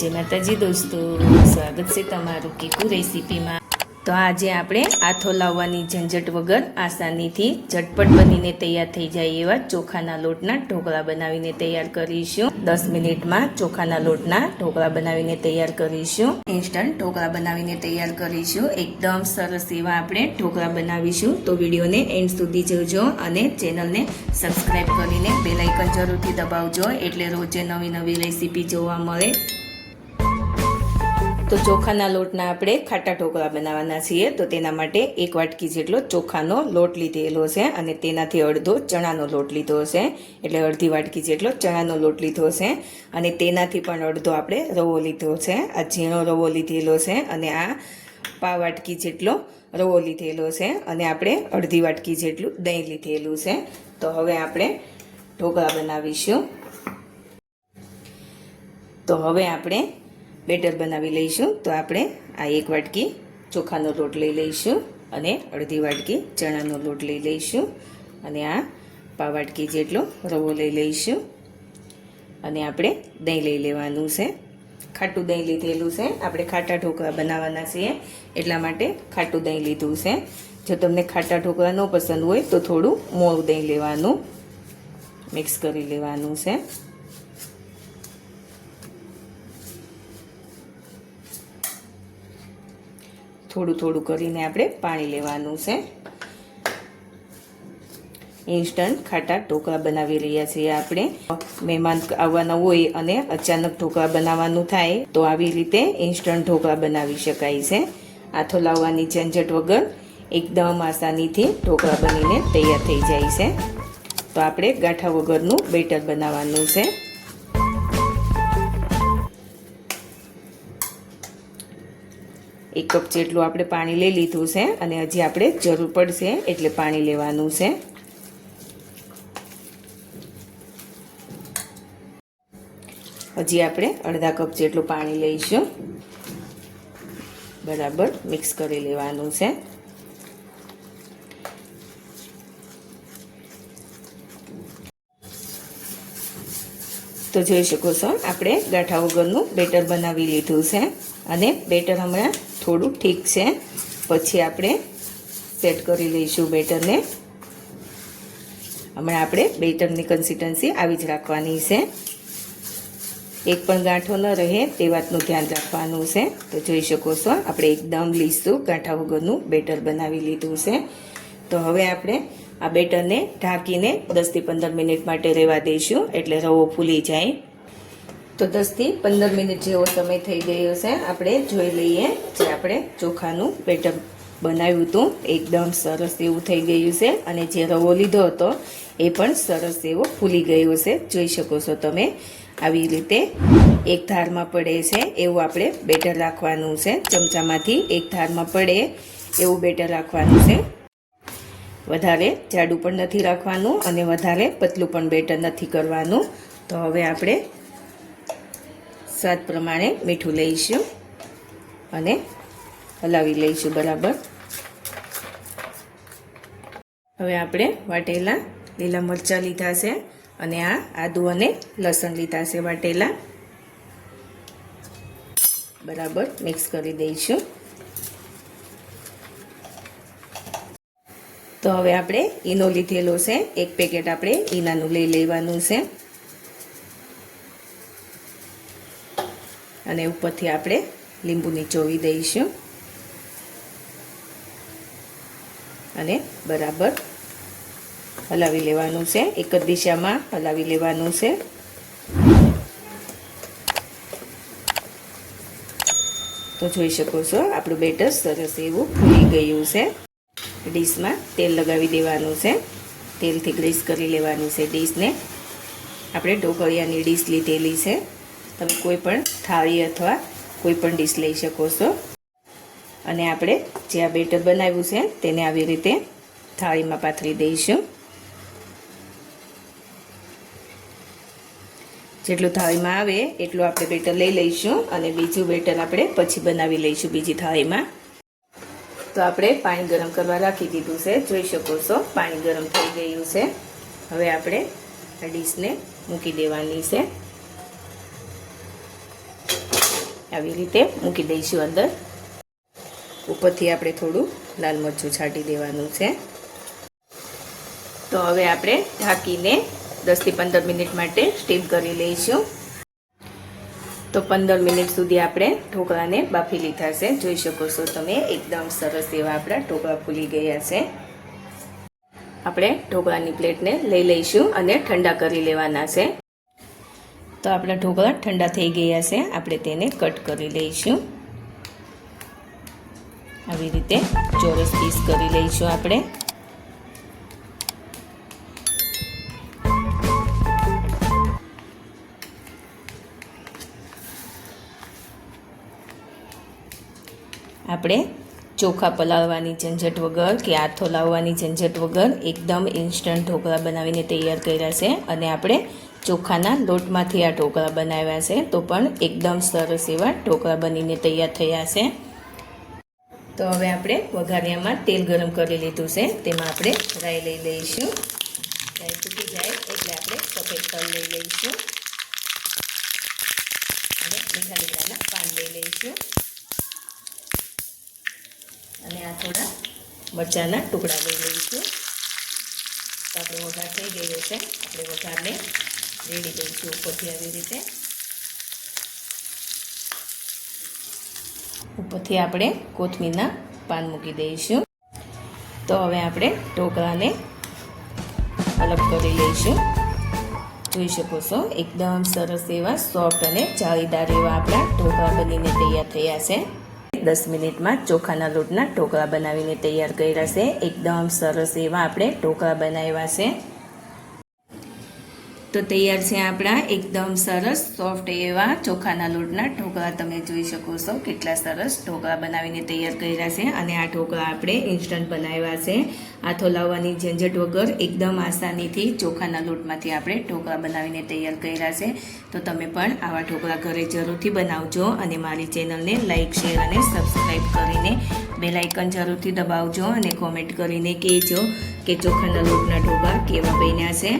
જય માતાજી દોસ્તો, સ્વાગત છે તમારું કીકુ રેસીપીમાં. તો આજે આપણે આથો લાવવાની ઝંઝટ વગર આસાનીથી ઝટપટ બનીને તૈયાર થઈ જાય એવા ચોખાના લોટના ઢોકળા બનાવીને તૈયાર કરીશું. દસ મિનિટમાં ચોખાના લોટના ઢોકળા બનાવીને તૈયાર કરીશું. ઇન્સ્ટન્ટ ઢોકળા બનાવીને તૈયાર કરીશું. એકદમ સરસ એવા આપણે ઢોકળા બનાવીશું. તો વિડીયોને એન્ડ સુધી જોજો અને ચેનલને સબસ્ક્રાઈબ કરીને બેલાઇકન જરૂરથી દબાવજો. એટલે રોજે નવી નવી રેસીપી જોવા મળે. તો ચોખાના લોટના આપણે ખાટા ઢોકળા બનાવવાના છીએ. તો તેના માટે એક વાટકી જેટલો ચોખાનો લોટ લીધેલો છે અને તેનાથી અડધો ચણાનો લોટ લીધો છે. એટલે અડધી વાટકી જેટલો ચણાનો લોટ લીધો છે અને તેનાથી પણ અડધો આપણે રવો લીધો છે. આ ઝીણો રવો લીધેલો છે અને આ પા વાટકી જેટલો રવો લીધેલો છે અને આપણે અડધી વાટકી જેટલું દહીં લીધેલું છે. તો હવે આપણે ઢોકળા બનાવીશું. તો હવે આપણે બેટર બનાવી લઈશું. તો આપણે આ એક વાટકી ચોખાનો લોટ લઈ લઈશું અને અડધી વાટકી ચણાનો લોટ લઈ લઈશું. અને આ પાવ વાટકી જેટલો રવો લઈ લઈશું. અને આપણે દહીં લઈ લેવાનું છે. ખાટું દહીં લીધેલું છે. આપણે ખાટા ઢોકળા બનાવવાના છીએ. એટલા માટે ખાટું દહીં લીધું છે. જો તમને ખાટા ઢોકળા ન પસંદ હોય તો થોડું મોળું દહીં લેવાનું મિક્સ કરી લેવાનું છે. થોડું થોડું કરીને આપણે પાણી લેવાનું છે. ઇન્સ્ટન્ટ ખાટા ઢોકળા બનાવી રહ્યા છીએ આપણે. મહેમાન આવવાના હોય અને અચાનક ઢોકળા બનાવવાનું થાય, તો આવી રીતે ઇન્સ્ટન્ટ ઢોકળા બનાવી શકાય છે. આથો લાવવાની ઝંઝટ વગર એકદમ આસાનીથી ઢોકળા બનીને તૈયાર થઈ જાય છે. તો આપણે ગાંઠા વગરનું બેટર બનાવવાનું છે. એક કપ જેટલું આપણે પાણી લઈ લીધું છે અને હજી આપણે જરૂર પડશે એટલે પાણી લેવાનું છે. હજી આપણે અડધા કપ જેટલું પાણી લઈશું. બરાબર મિક્સ કરી લેવાનું છે. તો જોઈ શકો છો, આપણે ગાંઠા વગરનું બેટર બનાવી લીધું છે. અને બેટર હમણાં થોડું ઠીક છે. પછી આપણે સેટ કરી લઈશું બેટરને. હમણાં આપણે બેટરની કન્સિસ્ટન્સી આવી જ રાખવાની છે. એક પણ ગાંઠો ન રહે તે વાતનું ધ્યાન રાખવાનું છે. તો જોઈ શકો છો, આપણે એકદમ લીસું ગાંઠા વગરનું બેટર બનાવી લીધું છે. તો હવે આપણે આ બેટરને ઢાંકીને દસથી પંદર મિનિટ માટે રહેવા દઈશું. એટલે રવો ફૂલી જાય. તો દસથી પંદર મિનિટ જેવો સમય થઈ ગયો છે. આપણે જોઈ લઈએ જે આપણે ચોખાનું બેટર બનાવ્યું હતું. એકદમ સરસ એવું થઈ ગયું છે. અને જે રવો લીધો હતો એ પણ સરસ એવો ફૂલી ગયો છે. જોઈ શકો છો તમે આવી રીતે એક ધારમાં પડે છે. એવું આપણે બેટર રાખવાનું છે. ચમચામાંથી એક ધારમાં પડે એવું બેટર રાખવાનું છે. વધારે જાડું પણ નથી રાખવાનું અને વધારે પતલું પણ બેટર નથી કરવાનું. તો હવે આપણે સ્વાદ પ્રમાણે મીઠું લઈશું અને હલાવી લઈશું બરાબર. હવે આપણે વાટેલા લીલા મરચાં લીધા છે અને આ આદુ અને લસણ લીધા છે વાટેલા. બરાબર, મિક્સ કરી દઈશું. તો હવે આપણે ઈનો લીધેલો છે. એક પેકેટ આપણે ઈનાનું લઈ લેવાનું છે. અને ઉપરથી આપણે લીંબુ નીચોવી દઈશું. અને બરાબર હલાવી લેવાનું છે. એક જ દિશામાં હલાવી લેવાનું છે. તો જોઈ શકો છો, આપણું બેટર સરસ એવું ફૂલી ગયું છે. ડીશમાં તેલ લગાવી દેવાનું છે. તેલથી ગ્રીસ કરી લેવાની છે ડીશને. આપણે ઢોકળિયાની ડીશ લીધેલી છે. તમે કોઈ પણ થાળી અથવા કોઈ પણ ડીશ લઈ શકો છો. અને આપણે જે આ બેટર બનાવ્યું છે, તેને આવી રીતે થાળીમાં પાથરી દઈશું. જેટલું થાળીમાં આવે, એટલું આપણે બેટર લઈ લઈશું અને બીજું બેટર આપણે પછી બનાવી લઈશું બીજી થાળીમાં. તો આપણે પાણી ગરમ કરવા રાખી દીધું છે, જોઈ શકો છો, પાણી ગરમ થઈ ગયું છે. હવે આપણે આ ડીશને મૂકી દેવાની છે. આવી રીતે મૂકી દઈશું અંદર. ઉપરથી આપણે થોડું લાલ મરચું છાંટી દેવાનું છે. તો હવે આપણે ઢાંકીને દસથી પંદર મિનિટ માટે સ્ટીમ કરી લઈશું. તો પંદર મિનિટ સુધી આપણે ઢોકળાને બાફી લીધા છે. જોઈ શકો છો તમે, એકદમ સરસ એવા આપણા ઢોકળા ફૂલી ગયા છે. આપણે ઢોકળાની પ્લેટને લઈ લઈશું અને ઠંડા કરી લેવાના છે. તો આપણા ઢોકળા ઠંડા થઈ ગયા છે. આપણે તેને કટ કરી લઈશું. આવી રીતે ચોરસ પીસ કરી લઈશું આપણે. આપણે ચોખા પલાળવાની ઝંઝટ વગર કે આથો લાવવાની ઝંઝટ વગર એકદમ ઇન્સ્ટન્ટ ઢોકળા બનાવીને તૈયાર કર્યા છે. અને આપણે ચોખાના લોટમાંથી આ ઢોકળા બનાવ્યા છે. તો પણ એકદમ સરસ એવા ઢોકળા બનીને તૈયાર થયા છે. તો હવે આપણે વઘારિયામાં તેલ ગરમ કરી લીધું છે. તેમાં આપણે રાઈ લઈ લઈશું. રાઈ તૂટી જાય એટલે આપણે સફેદ તલ લઈ લઈશું. અને મીઠા પાન લઈ લઈશું. અને આ થોડા મરચાના ટુકડા લઈ લઈશું. તો આપણો વઘાર થઈ ગયો છે. આપણે વઘારને રેડી દઈશું ઉપરથી આવી રીતે. ઉપરથી આપણે કોથમીરના પાન મૂકી દઈશું. તો હવે આપણે ઢોકળાને અલગ કરી લઈશું. જોઈ શકો છો, એકદમ સરસ એવા સોફ્ટ અને જાળીદાર એવા આપણા ઢોકળા બનીને તૈયાર થયા છે. દસ મિનિટમાં ચોખાના લોટના ઢોકળા બનાવીને તૈયાર કર્યા છે. એકદમ સરસ એવા આપણે ઢોકળા બનાવ્યા છે. તો તૈયાર છે આપણા એકદમ સરસ સોફ્ટ એવા ચોખાના લોટના ઢોકળા. તમે જોઈ શકો છો કેટલા સરસ ઢોકળા બનાવીને તૈયાર કર્યા છે અને આ ઢોકળા આપણે ઇન્સ્ટન્ટ બનાવ્યા છે. હાથો લાવવાની ઝંઝટ વગર એકદમ આસાનીથી ચોખાના લોટમાંથી આપણે ઢોકળા બનાવીને તૈયાર કર્યા છે. તો તમે પણ આવા ઢોકળા ઘરે જરૂરથી બનાવજો અને મારી ચેનલને લાઇક શેર અને સબસ્ક્રાઈબ કરીને બેલાઇકન જરૂરથી દબાવજો અને કોમેન્ટ કરીને કહેજો કે ચોખાના લોટના ઢોકળા કેવા બન્યા છે.